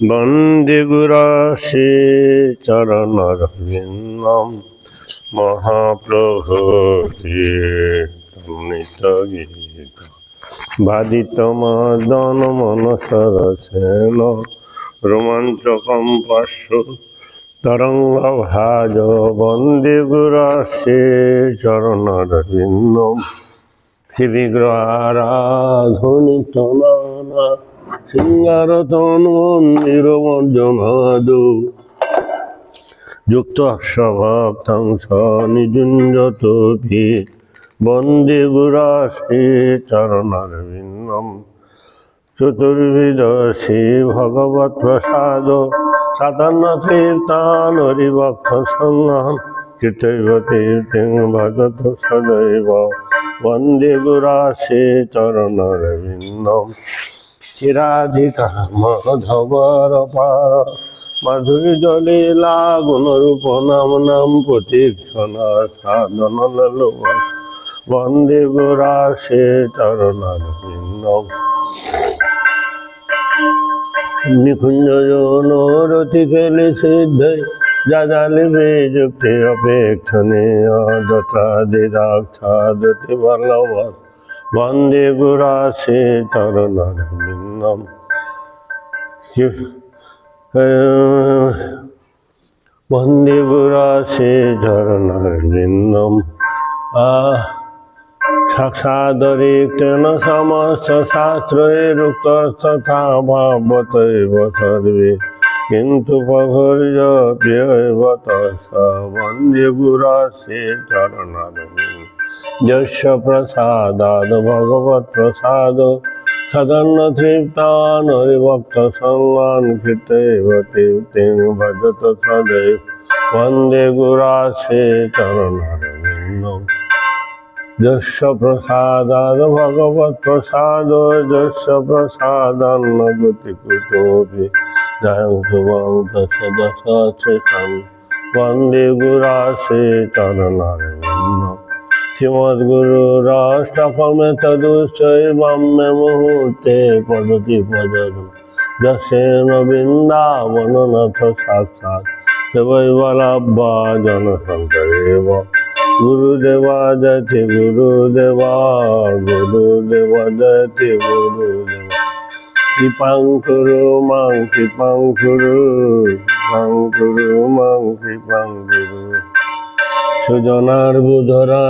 বন্দে গুরাশে চরণরবিন্দম মহাপ্রভু গীত। বাদিত মদন মনসর সেন রোমাঞ্চকম পার্শ্ব তরঙ্গ ভাজ। বন্দে গুরাশে চরণরবিন্দম শ্রীবিগ্রহারাধনিত নানা সিঙ্গারতন মন্দির মর্জনাদ যুক্ত স্বভক্তং স নিযুঞ্জত বন্দে গুরাশে চরণারবিন্দম চতুর্বিদ শ্রী ভগবত প্রসাদ সাতান্ন তীর্থান হরিভক্ত সঙ্গম চিতৈব তীর্থিং ভজত সদৈব বন্দে গুরাশে চরণারবিন্দম। মাধবর পার। মাধুরী জলে লাগুন রূপ নাম নাম প্রতীক্ষণ সাধন বন্দে গুরাশে চরণারবিন্দম নিকুঞ্জ নরতি খেলে সিদ্ধ বল্লভ বন্দে গুরাশে চরণারবিন্দম বন্দে গুরাশে চরণারবিন্দম আহ সাক্ষাদরিক্তেন সমস্ত শাস্ত্রৈরুক্ত তথা ভাবতৈব সর্বে কিন্তু প্রভুর্য প্রিয়ৈব তস বন্দে গুরাশে চরণারবিন্দ যস্য প্রসাদাদ ভগবৎ প্রসাদ সদন্ন তৃপ্তান সঙ্গান কৃতৈব ভজত সদৈব বন্দে গুরাশে চরণারবিন্দম যস্য প্রসাদাদ ভগবৎ প্রসাদ যস্য প্রসাদান্ন গতি কুতোপি জয়ং শুভং দশ দশ শ্রেষম বন্দে গুরাশে চরণারবিন্দ শ্রীমদ্গুরু রাষ্ট্রকমে তদুশ্চৈবম মে মুহূর্তে পদতি পদত যশেন বৃন্দাবননাথ সাক্ষাৎ। সেবৈবলাভ্যা জনসন্তরেব গুরুদেবা জয়তি গুরুদেবা গুরুদেবা জয়তি গুরুদেবা। কৃপাং কুরু, মাং কৃপাং কুরু কৃপাং কুরু, মাং কৃপাং কুরু। সুজনার বুধরা